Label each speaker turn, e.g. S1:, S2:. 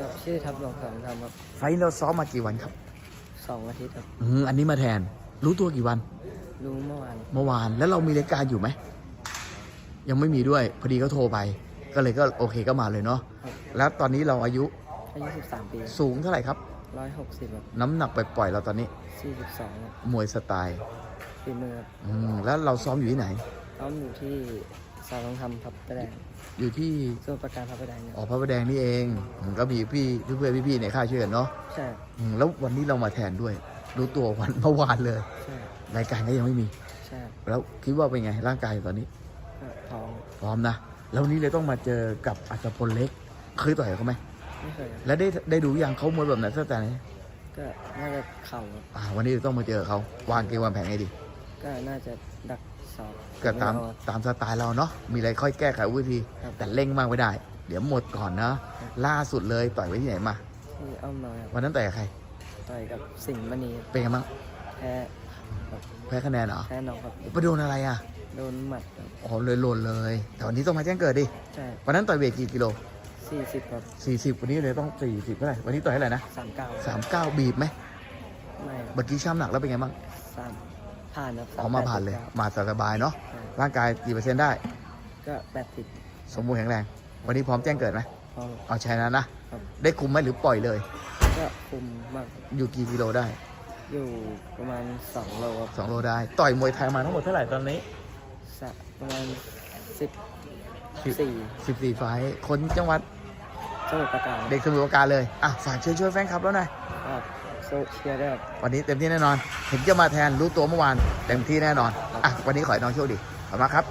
S1: ครับชื่อทับหลวงสองทำครับ
S2: ไฟล์เราซ้อมมากี่วันครับ
S1: สองอาทิตย์ครับ
S2: อืมอันนี้มาแทน รู้ตัวกี่วัน
S1: รู้เมื่อวาน
S2: เมื่อวานแล้วเรามีรายการอยู่ไหม ยังไม่มีด้วย พอดีก็โทรไป ก็เลยก็โอเคก็มาเลยเนาะ
S1: ครับ
S2: แล้วตอนนี้เราอายุ
S1: อายุสิบสามปี
S2: สูงเท่าไหร่ครับ
S1: ร้อยหกสิบครับ
S2: น้ำหนักปล่อยๆเราตอนนี้
S1: สี่สิบสองครับ
S2: มวยสไตล์
S1: ฝีมือครับ
S2: อืมแล้วเราซ้อมอยู่ที่ไหน
S1: เขาอยู่ที่ สาวทองคำพับประแดง
S2: อยู่ที่
S1: ส่วนประการพับประแดงเนี่ย
S2: ออกพระประแดงนี่เองอืมก็มีพี่เพื่อนๆพี่ๆในค่ายช่วยกันเนาะ
S1: ใช่ครับ
S2: อืมแล้ววันนี้เรามาแทนด้วย รู้ตัววันเมื่อวานเลย
S1: ใช่ครับ
S2: รายการก็ยังไม่มี
S1: ใช่ครับ
S2: แล้วคิดว่าเป็นไงร่างกายตอนนี้
S1: ก็ท้อง
S2: พร้อมนะ แล้ววันนี้เลยต้องมาเจอกับอัศพลเล็ก เคยต่อยกับเขาไหม
S1: ไม่เคยครับ
S2: แล้วได้ได้ดูยังเขามวยแบบไหนสักแต่ไหน
S1: ก็น่าจะเข่าครับ
S2: อ่าวันนี้ต้องมาเจอเขาวางเกมวางแผนไงดี
S1: ก็น่าจะดัก สอบ
S2: ก็ตาม
S1: ไเอ
S2: ตามสไตล์เราเนาะมีอะไรค่อยแก้ไขวิธี
S1: ครับ
S2: แต่เร่งมากไม่ได้ เดี๋ยวหมดก่อนนะล่าสุดเลยต่อยไว้ที่ไหนมา
S1: ที่อ้อมน้อยครับ
S2: วันนั้นต่อยกับใคร
S1: ต่อยกับสิงห์มณี
S2: เป็นไงบ้าง
S1: แพ้ครับ
S2: แพ้คะแนนเหรอ
S1: แพ้น้องครับ
S2: ไปโดนอะไรอะ
S1: โดนหมัดครับ
S2: อ๋อเลยหล่นเลย แต่วันนี้ต้องมาแจ้งเกิดดิ
S1: ใช่
S2: วันนั้นต่อยเวทกี่กิโล
S1: สี่สิบครับ
S2: 40วันนี้เลยต้อง40เท่าไหร่วันนี้ต่อยเท่าไหร่นะ
S1: สามเก้า
S2: 39บีบไหม
S1: ไม่ครับ
S2: เมื่อกี้ช่ำหนักแล้วเป็นไงบ้าง
S1: สาม ผ่านครับ
S2: ออกมาผ่านเลย
S1: 389
S2: มาสบายๆเนาะ
S1: ใช่
S2: ร่างกายกี่เปอร์เซ็นต์ได้
S1: ก็แปดสิบ
S2: สมบูรณ์แข็งแรง วันนี้พร้อมแจ้งเกิดไหม
S1: พอ
S2: เอาชนะนะ
S1: ครับ
S2: ได้คุมไหมหรือปล่อยเลย
S1: ก็คุมมาก
S2: อยู่กี่กิโลได้
S1: อยู่ประมาณสองโลครับ
S2: 2โลได้ ต่อยมวยไทยมาทั้งหมดเท่าไหร่ตอนนี้
S1: สะประมาณสิบ
S2: สิบ
S1: สี่
S2: 14ไฟล์คนจังหวัด
S1: สมุทรปราการ
S2: เด็กสมุทรปราการเลยอะฝากเชิญช่วยแฟนคลับแล้วหน่อย
S1: ครับโซเชียร์ด้วยครับ
S2: วันนี้เต็มที่แน่นอนเห็นจะมาแทนรู้ตัวเมื่อวานเต็มที่แน่นอนอะวันนี้ขอให้น้องโชคดีขอบคุณมากครับ